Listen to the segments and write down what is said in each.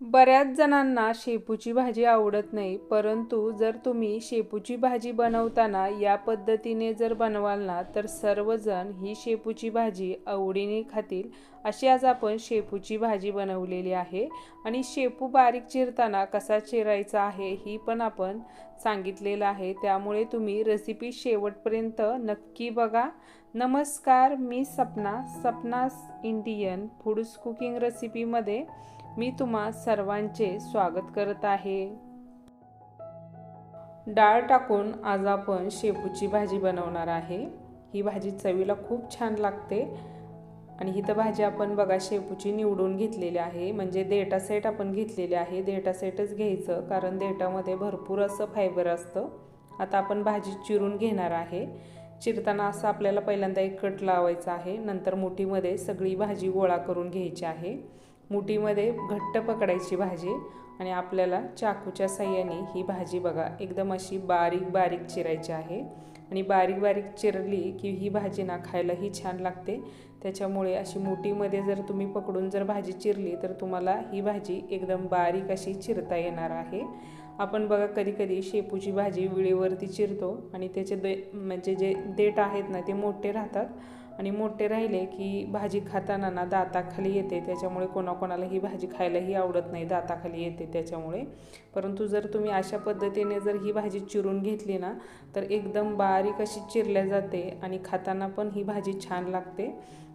बऱ्याच जणांना शेपूची भाजी आवडत नाही परंतु जर तुम्ही शेपूची भाजी बनवताना या पद्धतीने जर बनवाल ना तर सर्वजण ही शेपूची भाजी आवडीने खातील. अशी आज आपण शेपूची भाजी बनवलेली आहे आणि शेपू बारीक चिरताना कसा चिरायचा आहे ही पण आपण सांगितलेलं आहे. त्यामुळे तुम्ही रेसिपी शेवटपर्यंत नक्की बघा. नमस्कार मी Sapna Sapna's Indian foods cooking रेसिपीमध्ये मी तुम्हा सर्वांचे स्वागत करत आहे. डाळ टाकून आज आपण शेपूची भाजी बनवणार आहे. ही भाजी चवीला खूप छान लागते. आणि ही तर भाजी आपण बघा शेपूची निवडून घेतलेली आहे. म्हणजे देटा सेट आपण घेतलेले आहे. देटा सेटच घ्यायचं कारण देटामध्ये भरपूर असं फायबर असतं. आता आपण भाजी चिरून घेणार आहे. चिरताना असं आपल्याला पहिल्यांदा एक कट लावायचा आहे. नंतर मुठीमध्ये सगळी भाजी गोळा करून घ्यायची आहे. मुठीमध्ये घट्ट पकडायची भाजी आणि आपल्याला चाकूच्या साह्याने ही भाजी बघा एकदम अशी बारीक बारीक चिरायची आहे. आणि बारीक बारीक चिरली की ही भाजी ना खायलाही छान लागते. त्याच्यामुळे अशी मुठीमध्ये जर तुम्ही पकडून जर भाजी चिरली तर तुम्हाला ही भाजी एकदम बारीक अशी चिरता येणार आहे. आपण बघा कधी कधी शेपूची भाजी विळीवरती चिरतो आणि त्याचे दे म्हणजे जे देठ आहेत ना ते मोठे राहतात. आणि मोठे राहिले की भाजी खाताना ना दाताखाली येते त्याच्यामुळे कोणाकोणाला ही भाजी खायलाही आवडत नाही दाताखाली येते त्याच्यामुळे. परंतु जर तुम्ही अशा पद्धतीने जर ही भाजी चिरून घेतली ना तर एकदम बारीक अशी चिरल्या जाते आणि खाताना पण ही भाजी छान लागते.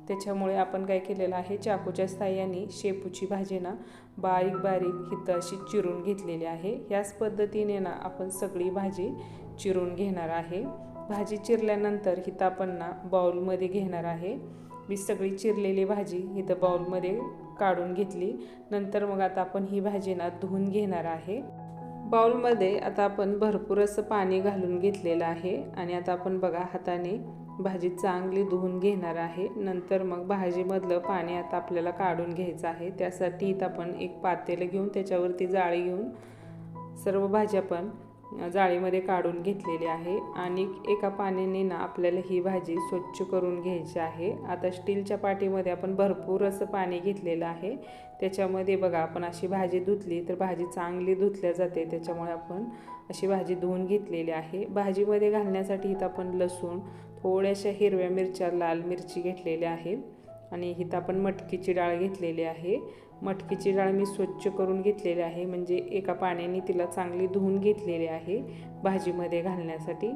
त्याच्यामुळे आपण काय केलेलं आहे चाकूच्या साह्याने शेपूची भाजी ना बारीक बारीक हिथं अशी चिरून घेतलेली आहे. ह्याच पद्धतीने ना आपण सगळी भाजी चिरून घेणार आहे. भाजी चिरल्यानंतर हिथं आपण ना बाउलमध्ये घेणार आहे. मी सगळी चिरलेली भाजी इथं बाउलमध्ये काढून घेतली. नंतर मग आता आपण ही भाजी ना धुवून घेणार आहे. बाउलमध्ये आता आपण भरपूर असं पाणी घालून घेतलेलं आहे. आणि आता आपण बघा हाताने भाजी चांगली धुवून घेणार आहे. नंतर मग भाजीमधलं पाणी आता आपल्याला काढून घ्यायचं आहे. त्यासाठी इथं आपण एक पातेलं घेऊन त्याच्यावरती जाळी घेऊन सर्व भाजी आपण जाळीमध्ये काढून घेतलेली आहे आणि एका पाण्याने ना आपल्याला ही भाजी स्वच्छ करून घ्यायची आहे. आता स्टीलच्या पाटीमध्ये आपण भरपूर असं पाणी घेतलेलं आहे. त्याच्यामध्ये बघा आपण अशी भाजी धुतली तर भाजी चांगली धुतल्या जाते. त्याच्यामुळे आपण अशी भाजी धुवून घेतलेली आहे. भाजीमध्ये घालण्यासाठी इथं आपण लसूण थोड्याशा हिरव्या मिरच्या लाल मिरची घेतलेल्या आहेत. आणि इथं आपण मटकीची डाळ घेतलेली आहे. मटकीची डाळ मी स्वच्छ करून घेतलेली आहे. म्हणजे एका पाण्याने तिला चांगली धुवून घेतलेली आहे भाजीमध्ये घालण्यासाठी.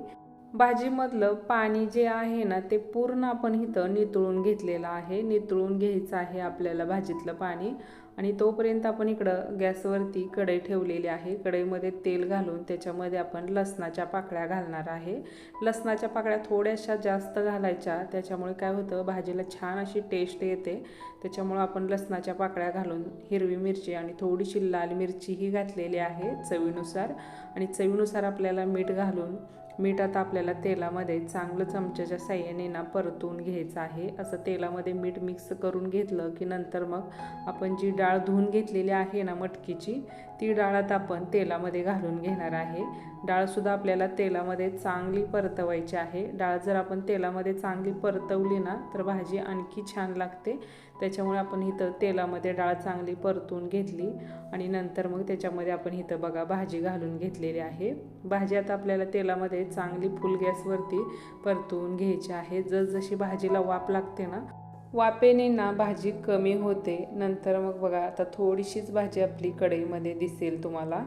भाजीमधलं पाणी जे आहे ना ते पूर्ण आपण इथं नितळून घेतलेलं आहे. नितळून घ्यायचं आहे आपल्याला भाजीतलं पाणी. आणि तोपर्यंत आपण इकडं गॅसवरती कढई ठेवलेली आहे. कढईमध्ये तेल घालून त्याच्यामध्ये आपण लसणाच्या पाकळ्या घालणार आहे. लसणाच्या पाकळ्या थोड्याशा जास्त घालायच्या. त्याच्यामुळे काय होतं भाजीला छान अशी टेस्ट येते. त्याच्यामुळं आपण लसणाच्या पाकळ्या घालून हिरवी मिरची आणि थोडीशी लाल मिरचीही घातलेली आहे चवीनुसार. आणि चवीनुसार आपल्याला मीठ घालून मीठ आता आपल्याला तेलामध्ये चांगलं चमच्याच्या साह्याने ना परतून घ्यायचं आहे. असं तेलामध्ये मीठ मिक्स करून घेतलं की नंतर मग आपण जी डाळ धुवून घेतलेली आहे ना मटकीची ती डाळ आता आपण तेलामध्ये घालून घेणार आहे. डाळसुद्धा आपल्याला तेलामध्ये चांगली परतवायची आहे. डाळ जर आपण तेलामध्ये चांगली परतवली ना तर भाजी आणखी छान लागते. त्याच्यामुळे आपण इथं तेलामध्ये डाळ चांगली परतून घेतली आणि नंतर मग त्याच्यामध्ये आपण इथं बघा भाजी घालून घेतलेली आहे. भाजी आता आपल्याला तेलामध्ये चांगली फुल गॅसवरती परतून घ्यायची आहे. जसजशी भाजीला वाफ लागते ना वापेने ना भाजी कमी होते. नंतर मग बघा आता थोडीशीच भाजी आपली कढईमध्ये दिसेल तुम्हाला.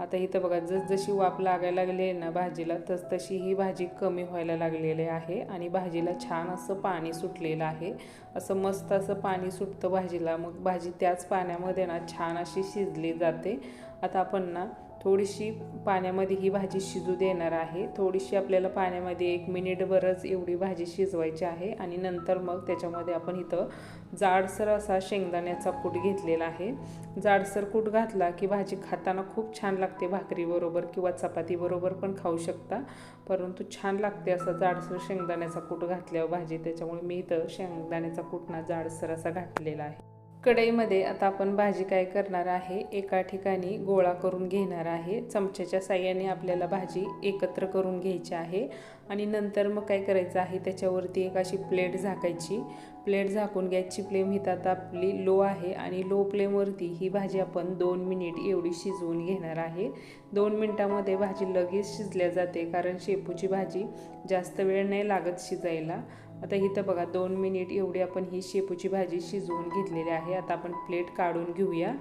आता इथं बघा जसजशी वाफ लागायला लागली आहे ना भाजीला तस तशी ही भाजी कमी व्हायला लागलेली आहे आणि भाजीला छान असं पाणी सुटलेलं आहे. असं मस्त असं पाणी सुटतं भाजीला मग भाजी त्याच पाण्यामध्ये ना छान अशी शिजली जाते. आता आपण ना थोडीशी पाण्यामध्ये ही भाजी शिजू देणार आहे. थोडीशी आपल्याला पाण्यामध्ये एक मिनिटभरच एवढी भाजी शिजवायची आहे आणि नंतर मग त्याच्यामध्ये आपण इथं जाडसर असा शेंगदाण्याचा कूट घेतलेला आहे. जाडसर कूट घातला की भाजी खाताना खूप छान लागते भाकरीबरोबर किंवा चपातीबरोबर पण खाऊ शकता. परंतु छान लागते असं जाडसर शेंगदाण्याचा कूट घातल्यावर भाजी. त्याच्यामुळे मी इथं शेंगदाण्याचा कूट ना जाडसर असा घातलेला आहे. कढईमध्ये आता आपण भाजी काय करणार आहे एका ठिकाणी गोळा करून घेणार आहे. चमच्याच्या साह्याने आपल्याला भाजी एकत्र करून घ्यायची आहे. आणि नंतर मग काय करायचं आहे त्याच्यावरती एक अशी प्लेट झाकायची. प्लेट झाकून गॅसची फ्लेम तर आता आपली लो आहे आणि लो फ्लेमवरती ही भाजी आपण दोन मिनिट एवढी शिजवून घेणार आहे. दोन मिनटामध्ये भाजी लगेच शिजल्या जाते कारण शेपूची भाजी जास्त वेळ नाही लागत शिजायला. आता इथं बघा दोन मिनिट एवढी आपण ही शेपूची भाजी शिजवून घेतलेली आहे. आता आपण प्लेट काढून घेऊया.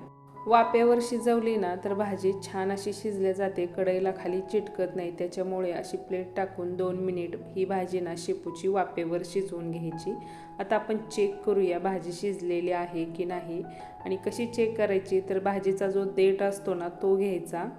वाप्यावर शिजवली ना तर भाजी छान अशी शिजल्या जाते. कढईला खाली चिटकत नाही. त्याच्यामुळे अशी प्लेट टाकून दोन मिनिट ही भाजी ना शेपूची वापेवर शिजवून घ्यायची. आता आपण चेक करूया भाजी शिजलेली आहे की नाही. आणि कशी चेक करायची? तर भाजीचा जो देठ असतो ना तो घ्यायचा.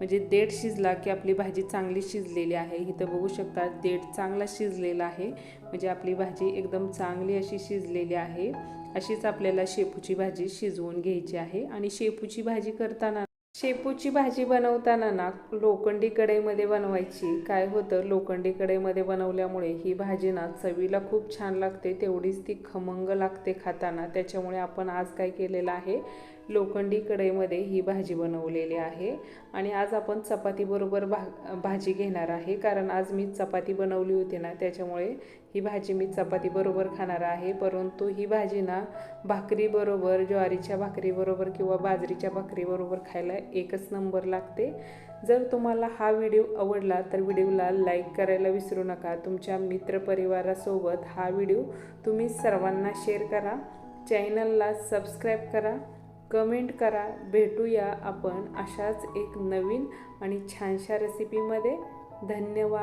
म्हणजे देठ शिजला की आपली भाजी चांगली शिजलेली आहे. इथं बघू शकता देठ चांगला शिजलेला आहे. म्हणजे आपली भाजी एकदम चांगली अशी शिजलेली आहे. अशीच आपल्याला शेपूची भाजी शिजवून घ्यायची आहे. आणि शेपूची भाजी करताना शेपूची भाजी बनवताना ना लोखंडी कढईमध्ये बनवायची. काय होतं? लोखंडी कढईमध्ये बनवल्यामुळे ही भाजी ना चवीला खूप छान लागते. तेवढीच ती खमंग लागते खाताना. त्याच्यामुळे आपण आज काय केलेलं आहे? लोखंडी कढईमध्ये ही भाजी बनवलेली आहे. आणि आज आपण चपातीबरोबर भा भाजी घेणार आहे. कारण आज मी चपाती बनवली होती ना त्याच्यामुळे ही भाजी मी चपातीबरोबर खाणार आहे. परंतु ही भाजी ना भाकरीबरोबर ज्वारीच्या भाकरीबरोबर किंवा बाजरीच्या भाकरीबरोबर खायला एकच नंबर लागते. जर तुम्हाला हा व्हिडिओ आवडला तर व्हिडिओला लाईक करायला विसरू नका. तुमच्या मित्रपरिवारासोबत हा व्हिडिओ तुम्ही सर्वांना शेअर करा. चॅनलला सबस्क्राईब करा. कमेंट करा. भेटूया आपण अशाच एक नवीन आणि छानशा रेसिपीमध्ये धन्यवाद.